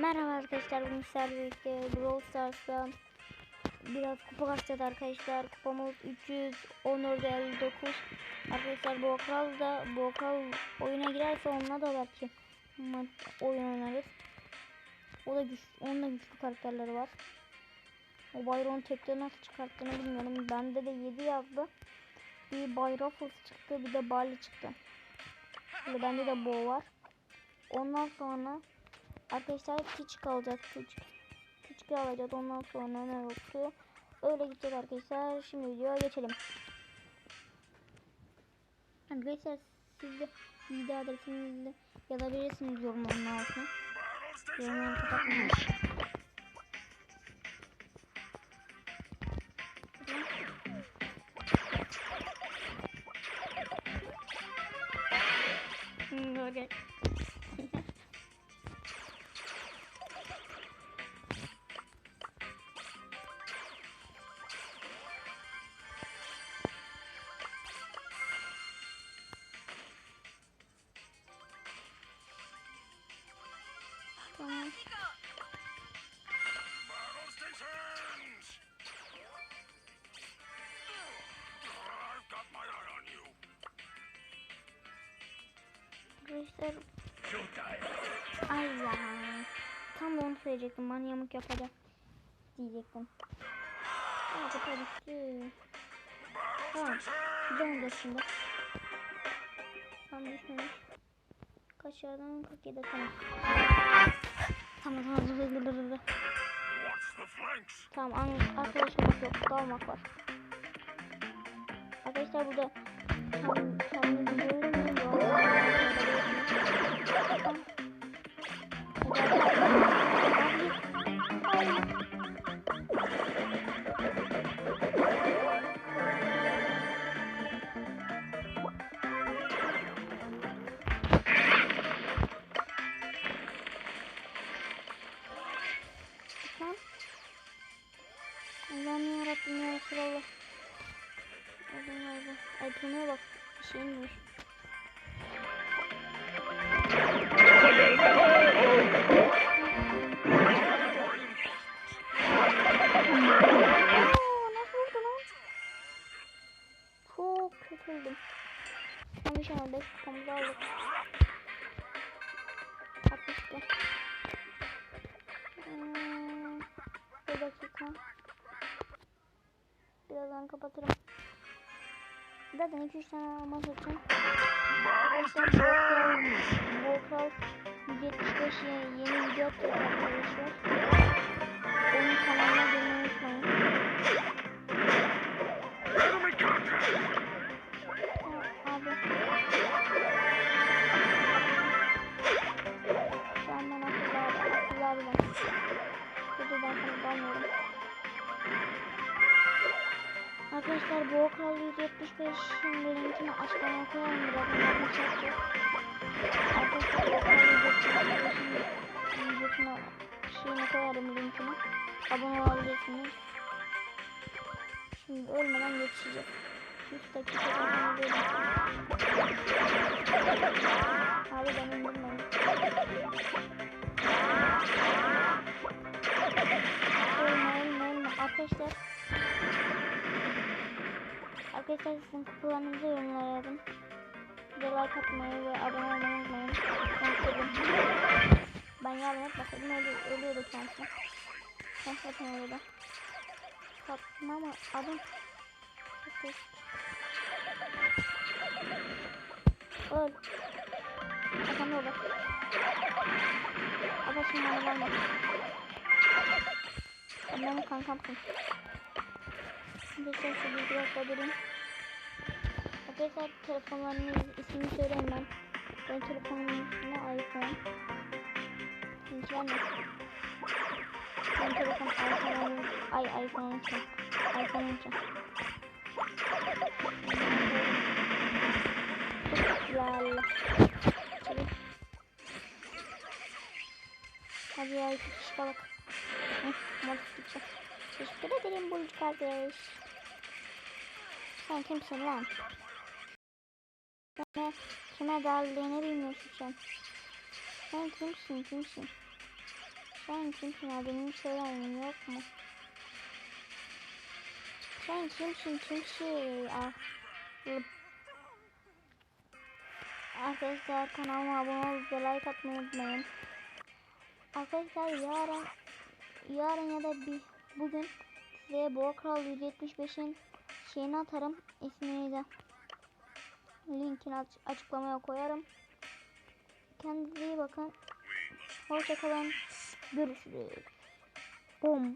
Merhaba arkadaşlar bugün sizlerle Brawl Stars'ta biraz kupa kasacağız arkadaşlar. Kupamız 314 arkadaşlar bu kral da bu kral oyuna girerse onunla da belki oyun oynarız. O da güç, onun da güçlü karakterleri var. O bayrağın tekte nasıl çıkarttığını bilmiyorum. Bende de 7 yazdı. Bir bayrak çıktı bir de bali çıktı. Böyle bende de boğa var. Ondan sonra Arkadaşlar küçük alacağız küçük. Küçük alacağız ondan sonra ne yoktu. Öyle gidecek arkadaşlar. Şimdi videoya geçelim. Arkadaşlar siz de video adresinizi yazabilirsiniz yorumların altına. Yorumları kapatmayın. Hmm, okay. Arkadaşlar ay ya. Tam da onu söyleyecektim. Bana yamuk yapacak diyecektim. Aa bu ki. Tamam. Güzel olacak şimdi. Tam düşmemiş. Kaç yerden 47 tamam. Tamam tamam. Watch the flanks. Tamam arkadaşım yok dalmak var. Arkadaşlar burada tam ya Resulallah. Allah'ım Allah. Ay turnaya bak. Bir şey oldu lan? Çok kötü oldum. Şey ama 5 kupamızı aldık. 62. Birazdan kapatırım. Zaten 2-3 tane almaz için. Battle Arkadaşlar stations! bu kral 175 yeni, yeni video atacak arkadaşlar. Onun kanalına girmeyi unutmayın. Enemy contact! Ha, Abi. Şu an ben akıllı abi. Akıllı abi ben. Dur dur ben sana dalmıyorum. Arkadaşlar bu kral 175'in linkini açıklamaya koyarım. Birazdan yapmış yapacağız. Arkadaşlar bu kral 175'in videosuna şeyini koyarım linkini. Abone olabilirsiniz. Şimdi ölmeden geçeceğiz. 3 dakika sonra böyle. Abi ben indirmedim. Ölme ölme ölme. Arkadaşlar. Arkadaşlar sizin kupalarınızı yorumlara yazın. Bir like atmayı ve abone olmayı unutmayın. Ben istedim. Ben yardım etmeseydim ölü, ölüyordu kendisi. Ben zaten öyle Sattım ama adam. Öl. Adam öyle. Adam şimdi bana verme. Sen benim kankamsın. Sen şu dakika durayım. Arkadaşlar telefonlarının ismini söyleyeyim ben. Ben telefonumun ismi iPhone. Şimdi ben de. Ben telefon iPhone ay iPhone 13. iPhone 13. Güzel. Çabuk. Hadi ya iki kişi kalak. Hı, modiflikçi. Teşekkür ederim Burcu kardeş. Sen kimsin lan? Kime, kime darlığını bilmiyorsun sen. Sen kimsin kimsin? Sen kimsin ya benim söylemem yok mu? Sen kimsin kimsin? Ah. Arkadaşlar kanalıma abone olup ve like atmayı unutmayın. Arkadaşlar yarın yarın ya da bir bugün size Boğa Kral 175'in şeyini atarım. İsmini de linkini aç- açıklamaya koyarım. Kendinize iyi bakın. Hoşçakalın. Görüşürüz. Bom.